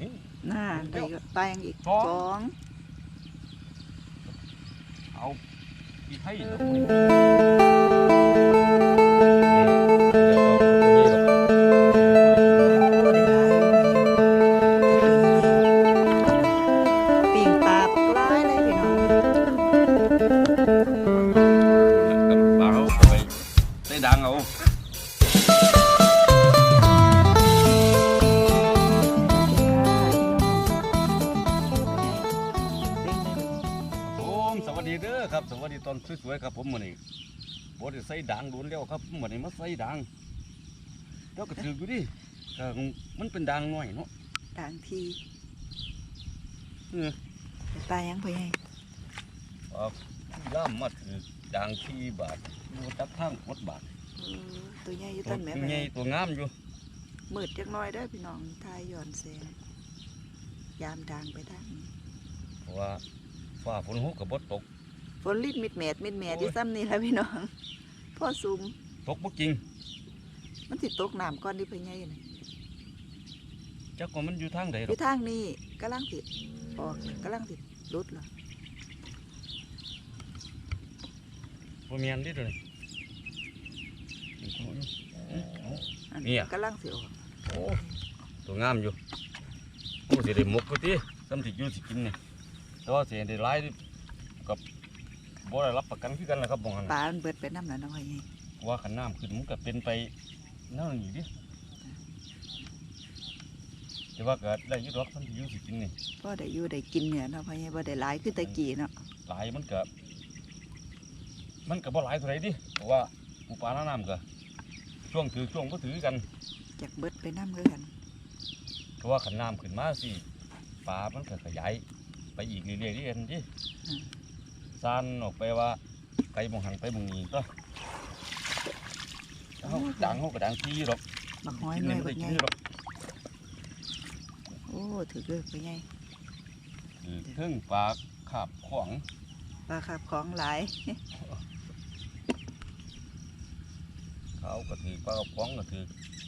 นี่น่าได้ปลายังอีกสองสองเอาอีไทย ด้ใส่ด่างโดนแล้วครับมื้อนี้มาใส่ด่างแล้วก็ถืออยู่ดิก็มันเป็นด่างน้อยเนาะด่างทีเออปลายังพ่อใหญ่อ่าล่ามมาถือด่างที่บาทอยู่ตักทางหมดบาทเออตัวใหญ่อยู่ตัวต้นแม่ใหญ่ตัวงามอยู่มืดจักหน้อยเด้อพี่น้องทายย้อนแสงยามด่างไปทางนี้เพราะว่าฟ้าฝนหกก็บ่ตกฝนลิดมิดแมดมิดแมดโอ้ยอยู่ซ้ำนี่แหล้วพี่น้อง พ่อซุมตกบ่จริง มันสิตกน้ำก้อนที่พ่อใหญ่น่ะจักว่ามันอยู่ทางใดอหรอกยู่ทางนี้กำลังติดออกกำลังติดรุดเหรอบ่แม่นดิเด้อนี่อื้อเอาอันเนี่ยกำลังสิออกโอ้ตัวงามอยู่โอ้สิได้หมกก็ติซ้ำสิอยู่สิกินนี่แต่ว่าสิได้หลายกับ บ่ได้รับประกันคือกันแหละครับบ่งั้นปลามันเบิดไปน้ำแล้วน้องพ่อใหญ่ว่าขันน้ำขึ้นมันก็เป็นไปนั่นอยู่ดิแต่ว่าก็ได้อยุดรอกซ้ำสิอยู่สิกินนี่พ่อได้อยู่ได้กินเนี่ยเนาะพ่อใหญ่บ่ได้หลายคือแตะกี้เนาะหลายมันก็มันก็บ่หลายเท่าไหร่ดิเพราะว่าปูปลาหน้าน้ำก็ช่วงถือช่วงก็ถือกันจากเบิดไปน้ำคือกันเพราะว่าขันน้ำขึ้นมาสิปลามันก็ขยายไปอีกเรื่อยๆที่เอ็นดิ ซานออกไปว่าไกลมองหันไปมองนี้ก็เอาดังเขาก็ดังทีหรอกบักห้อยกินหเลน่ยอยไม่บัได้กกิใหนญ่หรอกโอ้ถือเลิกพ่อใหญ่คือเครื่องปลาขาบขวางปลาขับของหลายเขาก็ถือปลากระป๋องก็ถือ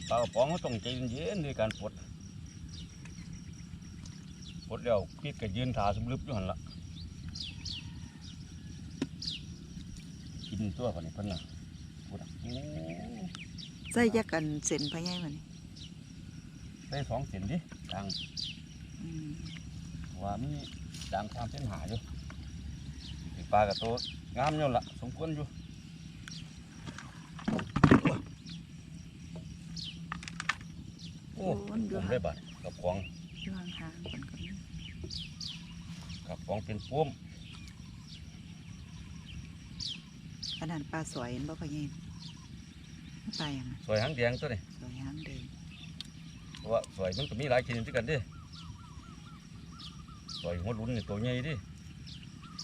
ปลากระป๋องเขาต้องใจเย็นๆในการปลดปลดแล้วพี่ก็ยืนถ่าสมลึบอยู่หันละ กินตัวคนนี้เพิ่นน่ะพูดอะโอ้ใส่ยักกันเส้นพ่อใหญ่มันได้สองเส้นดิดังอืมว่ามีดังความเส้นหาอยู่ไอ้ปลากระโตงามอยู่ละสมควรอยู่โอ้โอ้มันอผยู่มห่างได้บัตรกับของอยู่ห่างๆกันก็มีกับของเป็นพุ่ม อันนั้นปลาสวยเห็นบ่พ่อใหญ่ปลาอย่างนั้นสวยหางแดงตัวนี้สวยหางเดินเพราะว่าสวยมันก็มีหลายชนิดด้วยกันเดิสวยหัวหลุนนี่ตัวใหญ่ดิ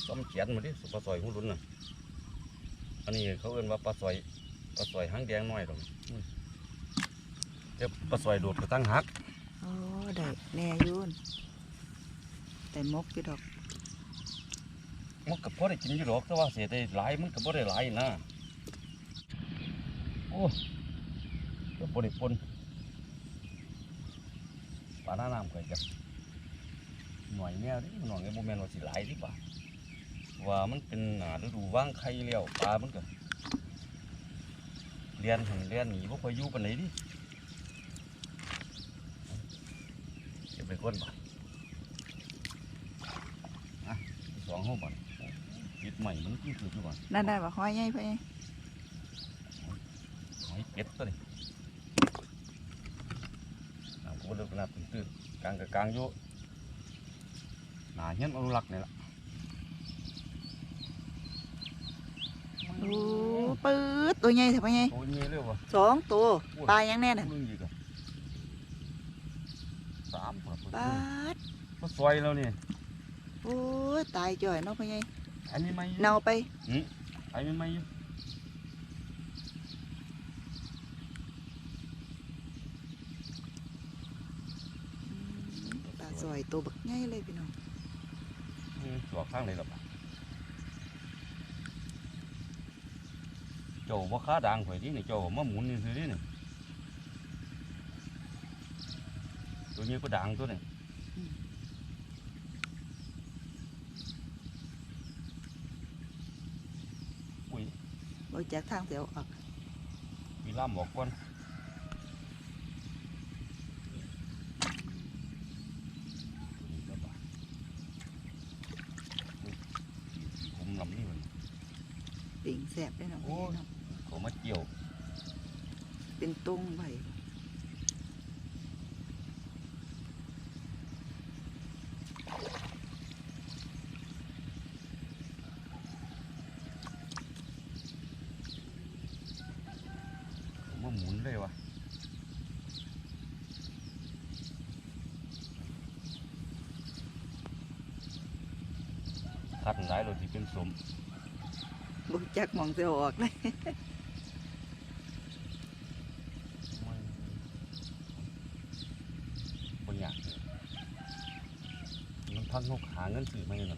ต้มเขียนมาดิปลาสวยหัวหลุนน่ะอันนี้เขาเอิ้นว่าปลาสวยปลาสวยหางแดงน้อยตรงเดี๋ยวปลาสวยโดดกระตั้งหักโอ้ได้แน่อยุ่นแต่มกอยู่ดอก มันก็พอได้กินอยู่หรอกแต่ว่าเสียได้หลายมันก็บ่ได้หลายนะโอ้ก็บ่ได้ปนปลาหน้าน้ำก็จะหน่อยแนวดิหน่อยก็บ่แม่นว่าสิหลายดิป่ะว่ามันเป็นหนาฤดูว่างไข่แล้วปลามันก็เรียนหันเรียนหนีบ่ค่อยอยู่ปานไหนดิเก็บไปก้นบ่อะส องห้องบ่ปิดใหม่มันคือคือทุกวันนั่นได้บ่ห้อยใหญ่พ่อใหญ่หอยเป็ดตัวนี้น้ำก็บ่เลิกน้ำตื้นๆกลางกับกลางอยู่หนาเฮียนอนุรักษ์นี่ล่ะโอ้ปื๊ดตัวใหญ่เถอะพ่อใหญ่โอ้ยมีเร็ววะสองตัวปลายังแน่น่ะมึงอีกอะสามปลาปลาดก็ซอยแล้วนี่โอ้ยตายจ่อยเนาะพ่อใหญ่ อันนี้ไม่เน่าไปอันนี้ไม่อยู่ปลาสวยตัวบักใหญ่เลยพี่น้องอืมตัวข้างเลยหรอกโจว่าขาด่างข่อยที่นี่โจมาหมุนนี่คือนี่นี่ตัวนี้ก็ด่างตัวนี้ อุ้ย โอ้ยจากทางเสียวออกมีล่ามบอกก่อนผมลำนี่มันปิ่งแสบได้เนาะโอ้ยเนาะเขามาเกี่ยว เป็นตุ้งไว้ ผมว่าหมุนเลยวะคัดหลายเราที่เป็น สมบุจักหมองเสียวออกเลยบางอย่างมันพักนกหาเงินสื่อมาอย่างไร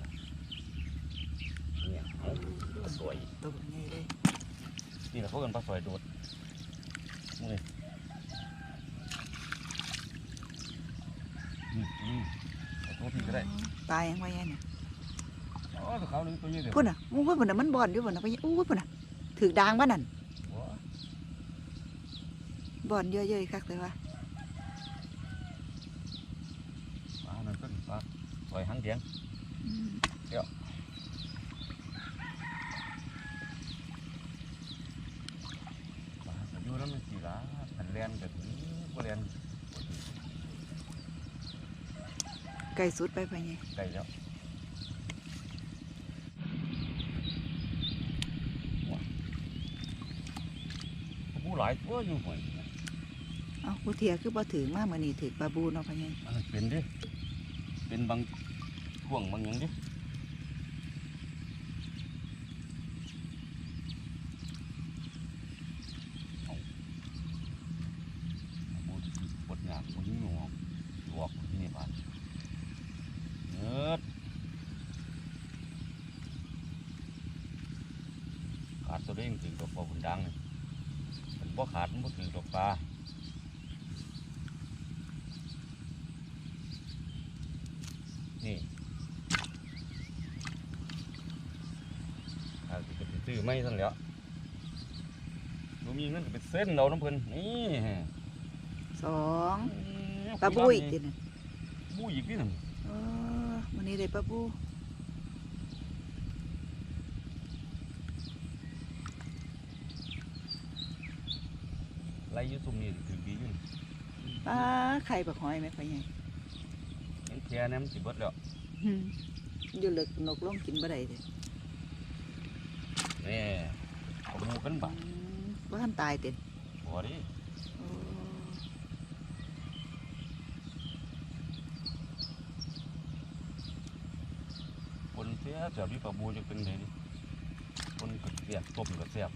เนี่ยเอาปลาสวยตัวไงเลยนี่แหละเขาเอินปลาสวยโดดนี่นี่นี่เอาตัวพี่ก็ได้ ตายยังไงเนี่ยอ๋อแต่ เขาเลยตัวนี้เดี๋ยวพุ่นอะอู้พุ่นน่ะมันบอนอยู่พุ่นน่ะไปอู้พุ่นน่ะถือดางบ้านนั่นว้าบอนเยอะๆคักเลยว่าปลานั่นก็ปลาสวยหางแดงปลาก็อยู่แล้วมันสีละพันแลนแบบนี้บ่แลนไก่สุดไปไปไงไกลแล้วว้าผู้หลายตัว อยู่ห่วยเอาผู้เทียคือบ่ถือมาเมื่อนี้ถือปลาบูเนาะไปไงอันนั้นเป็นดิเป็นบางช่วงบางอย่างดิเอาเอาบูที่ปวดหยาบบูยิ่งหนวกหลวกที่นี่บาดเนื้อขาดตัวเด้งถึงตัวปอบุญดังนี่มัน บ่ขาดมันบ่ถึงตัวปลานี่อาจจะไปซื้อไม่สั่นแหล้วบ่มีเงินก็ไปเส้นเราน้ำเพิ่นนี่สองอืมปลาบูอีกทีหนึงบูอีกนี่หนึ่งเออวันนี้ได้ปลาบู ไรอยุซุมนี่ถือดีอยู่นี่ปลาไข่บักหอยไหมไปไงเห็นแค่นี้มันสิเบิดแล้วอืมอยู่เลึกนกลงกินบ่ได้เด้อนี่เอาบูกันบ่าอืมบ่ทันตายเต็นบ่ดิโอ้คนเสียเสียบที่ปลาบูจะเป็นไงดิคนก็เสียบต้มก็เสียบ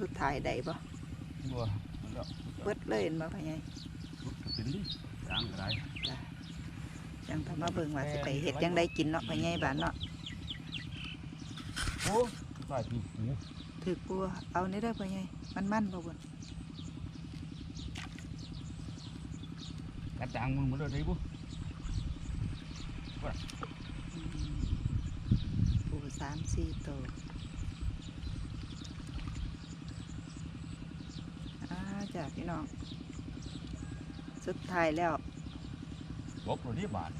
สุดท้ายได้บ่บัวมันแล้วเบิดเลยเห็นบ่ไปไงรุดก็เป็นดิจางก็ได้จังทำมาเบิ่งว่าสิไปเฮ็ดจังได้กินเนาะไปไงบ้านเนาะโอ้ได้ทีหูถือปัวเอานี่ได้อไปไงมันมันบ่บ่นกระจางมึงมาเลยได้บุอืมปูสามสี่ตัวอ่าจ้ะ พี่น้อง สุดท้ายแล้วลบตัวนี้บาท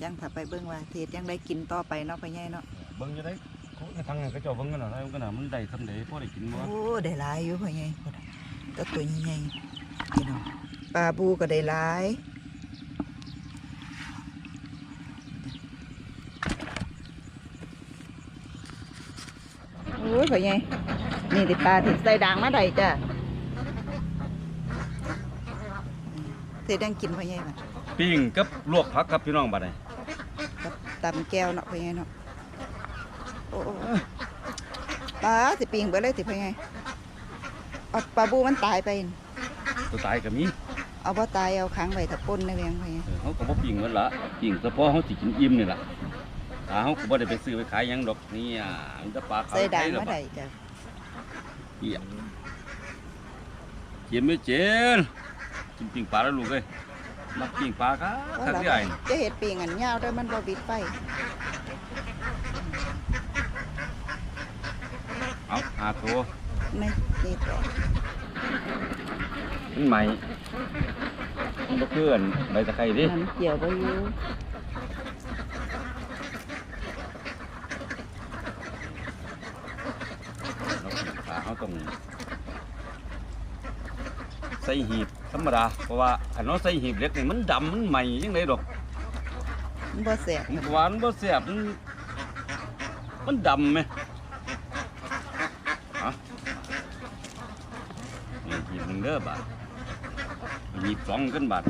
จังถ้าไปเบิ่งว่าเทศยังได้กินต่อไปเนาะไปไงเนาะเบิ้งจะได้เขาในทางนั้นก็เจ้าเบิ้งกันหน่อยมันก็น่ะมันได้ทำได้พอได้กินบ่โอ้ได้หลายอยู่ไปไงพุ่นน่ะแตัวตัวใหญ่ๆพี่น้องปลาบูก็ได้หลายโอ้ยไปไงนี่ติปลาที่ใส่ด่างมาได้จ้ะ เทศยังกินไปไงบ้างปิ้งกับลวกผักครับพี่น้องบัดนี้กับตำแก้วเนาะไปไงเนาะโอ้โอ้ปลาสิปิงไปเลยสิไปไงเอาปลาบูมันตายไปน่ะตัวตายก็มีเเอาบ่ตายเอาค้างไว้ถ้าป่นในแวงไปเออเขาก็บ่ปิ้งมันละปิ้งเฉพาะเขาสิกินอิ่มนี่ล่ะถ้าเขาก็บ่ได้ไปซื้อไปขายหยังดอกนี่อะมันจะปลาขาวใส่ด่างไทยแล้วมาบัดได้จ้ะเหี้ยเจียมไม่เจียน กินปิ้งปลาแล้วลูกเอ้ยมักปิ้งปลาครับว่าคักเราที่ไอ้จะเฮ็ดปีงอันยาวด้วยมันบ่บิดไฟเอาหาตัวในนี่ตัวมันใหม่มันบ่เพื่อนใบตะไคร้ดิมันเกี่ยวบ่อยู่เราปิ้งปลาเขาต้องใส่หีบ ธรรมดาเพราะว่าถ้าเราใส่หีบเล็กนี่มันดำมันใหม่ยังไงดอกมันบ่แสบมันหวานบ่แซ่บมันมันดำไหมฮะนี่หีบหนึ่งเด้อบาทหีบสองกันบาท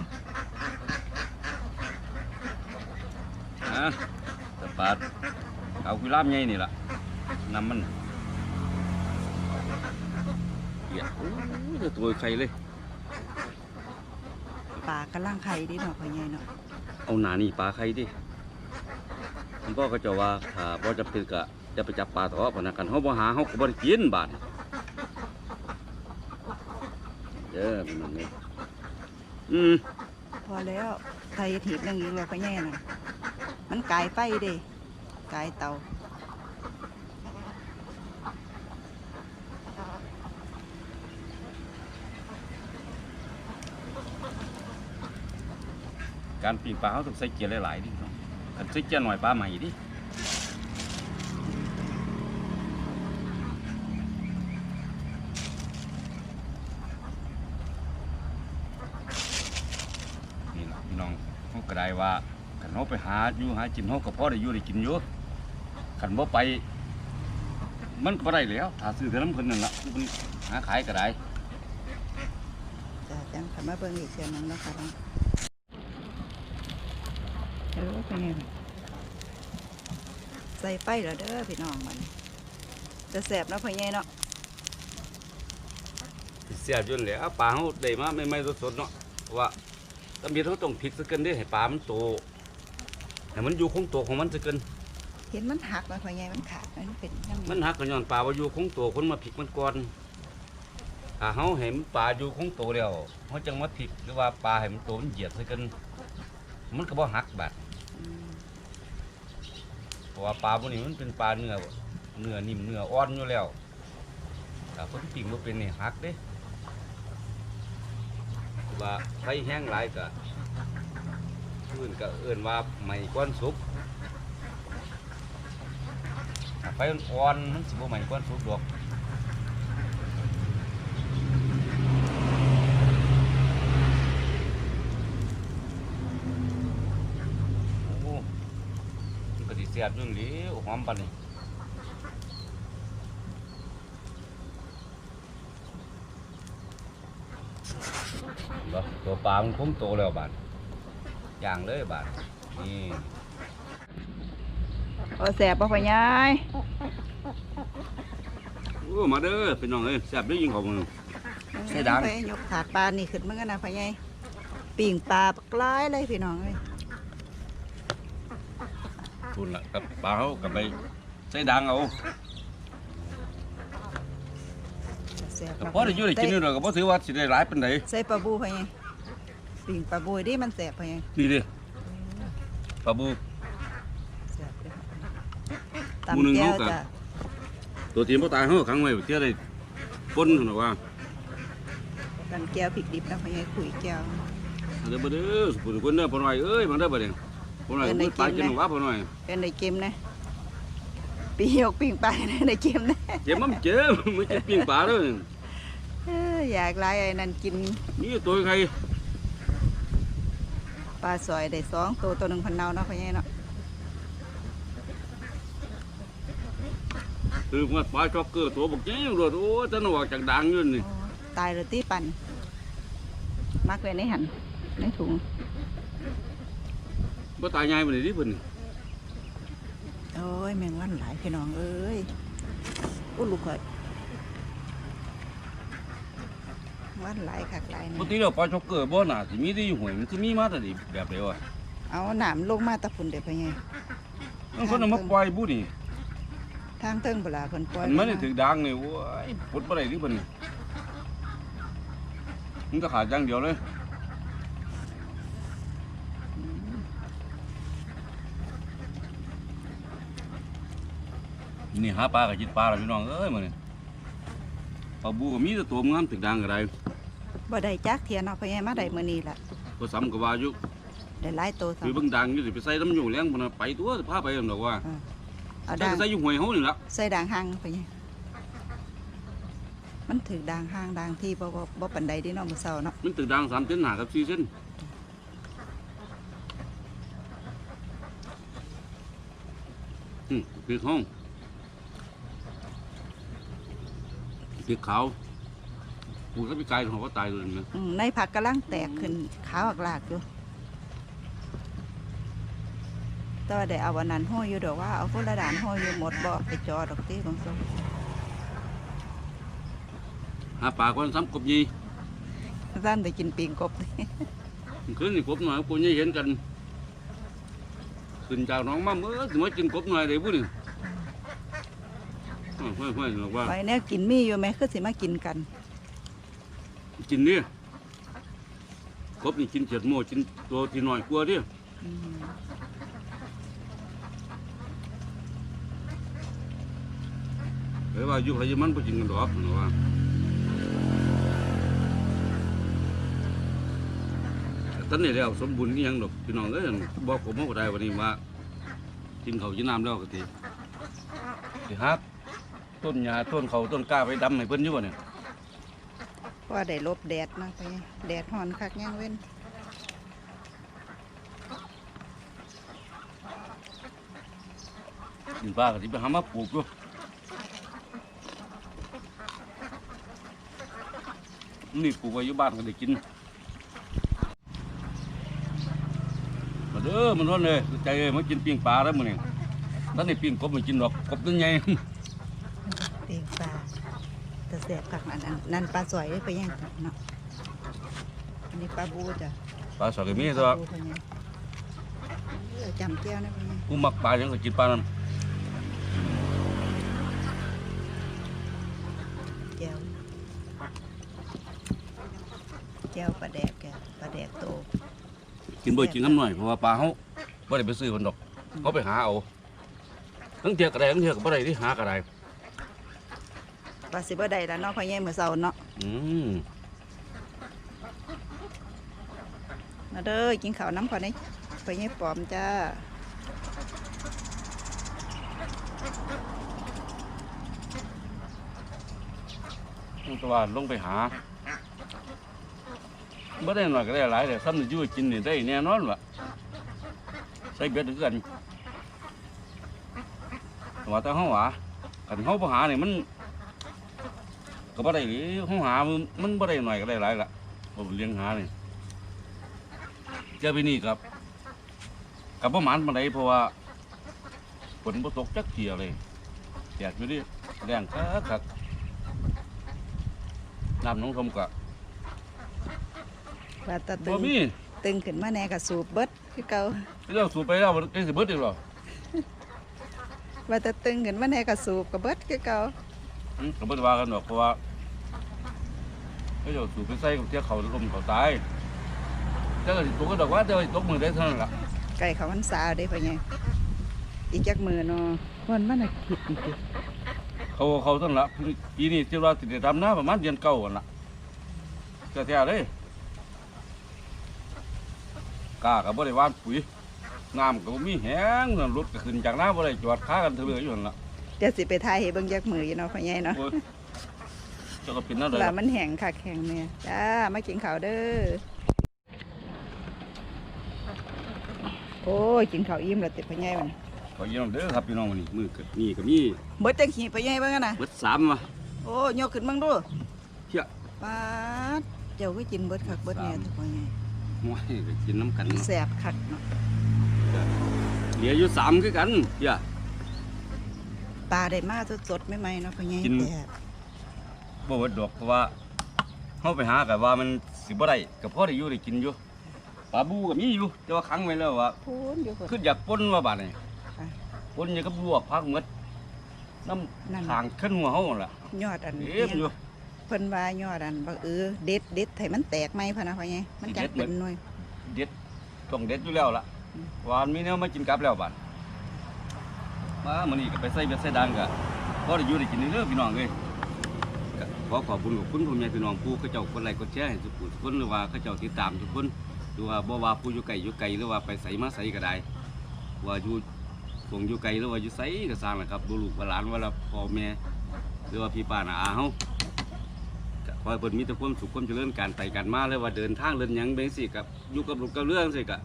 ฮะสปาดเอาคุยลามใหญ่นี่ล่ะนำมันเหี้ยโอ้ยจะตัวใครเลย ปลากำลังไข่ดิเนาะพ่อใหญ่เนาะเอาหนานี่ปลาใครดิคุณพ่อก็จะว่าถ้าบ่จะเป็นกะจะไปจับปลาต่อพนักกันเขาบ่หาเขาก็บ่ได้กินบาดเด้อมันนี่อืมพอแล้วไข่ถีบนึงอีกแล้วพ่อใหญ่น่ะมันกายไฟเด้กายเตา การปิ้งปลาเขาต้องใส่เกียร์หลายๆดิเนาะคันใส่เกียร์หน่อยปลาใหม่ดินี่ละพี่น้องเขาก็ได้ว่าคันเขาไปหาอยู่หากินเขาก็พอได้อยู่ได้กินอยู่คันบ่ไป มันก็ได้แล้วถ้าซื้อแต่น้ำเพิ่นนั่นละมันหาขายก็ได้จ้ะจังขันมาเบิ่งอีกเชือนึงเนาะค่ะ เนาะเออพ่อใหญ่ใส่ไฟแล้วเด้อพี่น้องมันจะแสบเนาะพ่อใหญ่เนาะเสียบจนแหล้วปลาเขาได้มาไม่ไม่สดๆเนาะเพราะว่าตำเบียเขาต้องพลิกสักเกินเด้ให้ปลามันโตให้มันอยู่คงตัวของมันสักเกินเห็นมันหักมาพ่อใหญ่มันขาดมันเป็นยังไงมันหักกันย้อนปลาว่าอยู่คงตัวคนมาพลิกมันก่อนถ้าเขาเห็นปลาอยู่คงตัวแล้วเขาจังมาพลิกหรือว่าปลาให้มันโตมันเหยียดสักเกินมันก็บ่หักบาดอืมเพ ราะว่าปลาพวกนี้มันเป็นปลาเนื้อเนื้อนิ่มเนื้ออ่อนอยู่แล้วถ้าเพิ่นปิ่งบ่เป็นนี่หักเด้ว่าไฟแห้งหลายก็พื้นก็เอื่นว่าไม่ก้อนสุกไฟอ่อนมันสิบ่ไม่ก้อนสุกดอกโอ้มันก็ สิแซ่บอยู่นี่หลีหอมปานนี้บ่ตัวปลามันคงโตแล้วบาดย่างเลยบาดนี่โอ้แสบป่ะพ่อใหญ่โอ้มาเด้อพี่น้องเอ้ยแซ่บเด้อยิงของมึง ใส่ด่างไปยกถาดปลานี่ขึ้นมากันนะพ่อใหญ่ปิ่งปลาปลากร้ายเลยพี่น้องเอ้ย ทุนละกับปลาเขากับไปใส่ดังเอาแสบแต่พอได้อยู่ได้กินนี่เราก็บ่ถือว่าสิได้หลายปานใดใส่ปลาบูพ่อใหญ่ปิ่งปลาบูดิมันแสบพ่อใหญ่นี่เด้ปลาบูแสบเลยหมู่หนึ่งตำแก้วเขาก็จ้ะตัวทีมบ่ตายเฮาขังไว้เที่ยได้ปนหั่นน่ะว่าตำแก้วพริกดิบนะพ่อใหญ่คุยแก้วเอาเด้อบ่เด้อสุขคนเด้อพ่อน้อยเอ้ยมาเด้อบ่เด้ พ่อน้อยเอิ้นได้มื้อปลากิกินนนะว่าพ่อน้อยเป็นในเกมนะปียกปิ่งปลาในเกมนะเจ็บมันเจ็บมันจะปิ้งปลาเด้อเอ้ออยากไล่ไอ้นั่นกินนี่ตัวใครปลาสอยได้สองตัวตัวหนึ่งพันเนาเนาะพ่อใหญ่เนาะคือว่าปลาช็อกเกอร์ตัวบักใหญ่รวดโอ้ท่านออกจากดังอยู่นี่ โอ้ตายเลยตีปันมักไว้ในหันในถุง บ่ตายใหญ่ปานนี้ดิเพิ่นโอ้ยแมงวันหลายพี่น้องเอ้ยอุ้ลูกข่อยมันหลายคักหลายปนี่กติแล้วปลาช็อกเกอร์บ่น่าสิมีได้อยู่ห้วยมันคือมีมาแต่ดิแบบเดียวอะเอาหนามลงมาตะพุ่นเด้อพ่อใหญ่มันคนเอามาปล่อยบุนี่ทางเทิงบ่ล่ะเพิ่นปล่อยมันไม่ได้ลงาถึกดังนี่โอ้ยปลดบ่ได้ดิเพิ่นนี่มันก็ขาดอย่างเดียวเลย นี่หาปลากับจิตปลาแล้วพี่น้องเอ้ยมื้อนี้ปลาบูก็มีแต่ตัวงามถึกดังก็ได้บ่ได้จักเทียเนาะพ่อใหญ่มาได้มื้อนี้ล่ะก็ซ้ำก็ว่าอยู่ได้หลายโตซ้ํคือเบิ่งดังอยู่สิไปใส่น้ำอยู่แรงพุ่นน่ะไปตัวพาไปนั่นดอกว่าเอาใส่ด่างก็ใส่อยู่ห้วยเฮานี่ล่ะใส่ด่างหางพ่อใหญ่มันถือด่างหางด่างที่บ่บ่บ่ปานใดเดิเนาะมื้อเช้าเนาะมันตึกดัง3เส้นหากับ4เส้นอืมคือห้อง คือขาวปูก็ไปไกลของก็ตายเลยนะอืมในผักกำลังแตกขึ้นขาวอักลากอยู่แต่ว่าได้เอาวันนั้นห้อยอยู่ดอกว่าเอาคนละด่านห้อยอยู่หมดบ่ไปจอดอกที่ของโซหาปลาคนซ้ำกบยีสั้นได้กินปิงกบนี่คืนนี่กบหน่อยกูยังเห็นกันขึ้นจากหน้องมาเมื่อถึงมากินกบหน่อยได้บุ้นี่ ห้อยห้อยๆบอกว่า ไว้เนี่ยกินมีอยู่ไหมคือสิมากินกัน กินเนี่ยกบนี่กินเฉียดโม่กินตัวที่น้อยกลัวาเดิอืมเฮ้ยว่าอยู่ไผอยู่มันไปกินกันดอกเนาะว่าตอนนี้แล้วสมบูรณ์นี่ยังดอกพี่น้องเอ้ยบอกผมว่าบ่ได้วันนี้ว่ากินเขาวกินน้ำแล้วก็ทีสิฮัก ต้นหญ้าต้นเขาต้นกล้าไปดำให้เพิ่นอยู่บ่เนี่ยเพราะว่าได้ลบแดดเนาะไปแดดฮ้อนคักยังเว้นกินปลาก็สิไปหามาปลูกอยู่นี่ปลูกไว้อยู่บ้านก็ได้กินมาเด้อมันร้อนเลยใจเอ้ยมากินปิ้งปลาแล้วมื้อนี้ตอนนี้ปิ้งกบมันกินดอกกบตัวใหญ่ เตียงปลาแตะแสบคักนั่นอันนั่นปลาสวยได้ไปย่างกันเนาะอันนี้ปลาบูจ้ะปลาสอกก็มีตัว ปลาบูไปย่างเออจำแก้วนะไปย่างกูมักปลาหยังก็กินปลานั้นแก้วแก้วปลาแดกแกปลาแดกโตกินบ่อยกินน้ำหน่อยเพราะว่าปลาเฮาบ่ได้ไปซื้อคนดอกเขาไปหาเอาทั้งเที่ยก็ได้ทั้งเที่ยก็บ่ได้ที่หาก็ได้ ปลาสิบ่ได้แล้วเนาะพ่อใหญ่มื้อเช้าเนาะอืมมาเด้อกินข้าวน้ำก่อนนี่พ่อใหญ่ปลอมจ้ามันก็ว่าลงไปหาบ่ได้หน่อยก็ได้หลายแต่ซ้ำนี่อยู่กินนี่ได้แน่นอนว่ะใส่เบ็ดคือกันแต่ว่าแต่เฮาหาคันเฮาบ่หานี่มัน ก็บ่ได้หรือเฮาหามันมันบ่ได้หน่อยก็ได้หลายละผมเลี้ยงหานี่เจ้าไปนี่ครับกับบ่หมานปานใดเพราะว่าฝนบ่ตกจักเที่ยเลยแดดอยู่ดิแรงคักคักน้ำหน้องทมกะปลาตะตึบ่งมีตึงขึ้นมาแน่กับสูบเบิดคือเก่าเรื่องสูบไปแล้วมันสิเบิดอีกเหรอปลาตะตึงขึ้นมาแน่กับสูบกับเบิดคือเก่าอืมก็บ่ได้ว่ากันดอกเพราะว่า เขาจะสูบไปใส่กับเที่ยเขาลมเขาตายแต่ก็สิตกก็ดอกว่าแต่ว่าสิตกมือได้เท่านั้นล่ะไก่เขาวันสาวเด้พ่อใหญ่อีกจักมือเนาะวันมันน่ะคิดนี่ติเขาเขาเท่านั้นล่ะปีนี้ที่ว่าสิได้ทำนาประมาณเดือนเก้าหั่นล่ะแต่แท้ๆเลยกล้าก็บ่ได้หว่านปุ๋ยน้ำก็บ่มีแห้งนั่นรถก็ขึ้นจากน้าบ่ได้จอดค้ากันเถื่ออยู่หั่นล่ะเดี๋ยวสิไปถ่ายให้เบิ่งจักมืออยู่เนาะพ่อใหญ่เนาะ โอ้ยเจ้าก็เป็นนั่นเลยแล้วมันแห้งคักแห้งแน่จ้ามากินข้าวเด้อโอ้ยกินข้าวอิ่มแล้วติพ่อใหญ่มันขอยืมเด้อครับพี่น้องวันนี้มือเกิดนี่ก็มีเบิดจังขี้พ่อใหญ่เบิ่งกันน่ะเบิดสามว่ะโอ้ยกขึ้นเบิ่งดูเชี่ยปาดเจ้าก็กินเบิดคักเบิดแน่ติพ่อใหญ่โอ้ยก็กินน้ำกันเนาะแซ่บคักเนาะเหลืออยู่สามคือกันเชี่ยปลาได้มาสดๆใหม่ๆเนาะพ่อใหญ่กินแต่ บ่เบิดดอกเพราะว่าเฮาไปหาก็ว่ามันสิบ่ได้ก็พอได้อยู่ได้กินอยู่ปลาบูก็มีอยู่แต่ว่าขังไว้แล้วว่าพูนอยู่พุ่นคืออยากปนว่าบาดนี่ค่ะปนอย่างกับลวกผักหมดน้นั่นำทางขึ้นหัวเฮานั่นล่ะยอดอันเอ็มอยู่เพิ่นว่ายอดอันบักเออเด็ดเด็ดให้มันแตกไหมพะนะพ่อใหญ่มันจัเด็กดเหมืเป็อนนหน่วยเด็ดต้องเด็ดอยู่แล้วล่ะอืมวานมีแนวมากินกลับแล้วบาดมามื้อนี้ก็ไปใส่เบ็ดใส่ดังก็พอได้อยู่ได้กินเด้อพี่น้องเอ้ยก็ ขอขอบคุณขอบคุณพ่อแม่พี่น้องผู้เขาเจ้ากดไลค์กดแชร์ให้ทุกผู้ทุกคนหรือว่าเขาเจ้าติดตามทุกคนหรือว่าบ่ว่าผู้อยู่ไกลอยู่ไกลหรือว่าไปไสมาไสก็ได้ว่าอยู่คงอยู่ไกลหรือว่าอยู่ไสก็สร้างแหละครับดูลูกว่าหลานว่าละพ่อแม่หรือว่าพี่ป้าน้าอาเฮาก็ขอให้เพิ่นมีแต่ความสุขความเจริญการไปกันมาเลยว่าเดินทางเดินหยังเบงสิกับอยู่กับลูกกับเรื่องสิกะ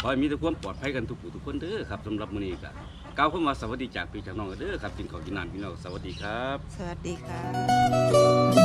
ขอให้มีแต่ความปลอดภัยกันทุกผู้ทุกคนเด้อครับสำหรับมื้อนี้ก็ กล่าวคำว่าสวัสดีจากพี่จากน้องเด้อครับกินข้าวกินน้ำพี่น้องสวัสดีครับ สวัสดีค่ะ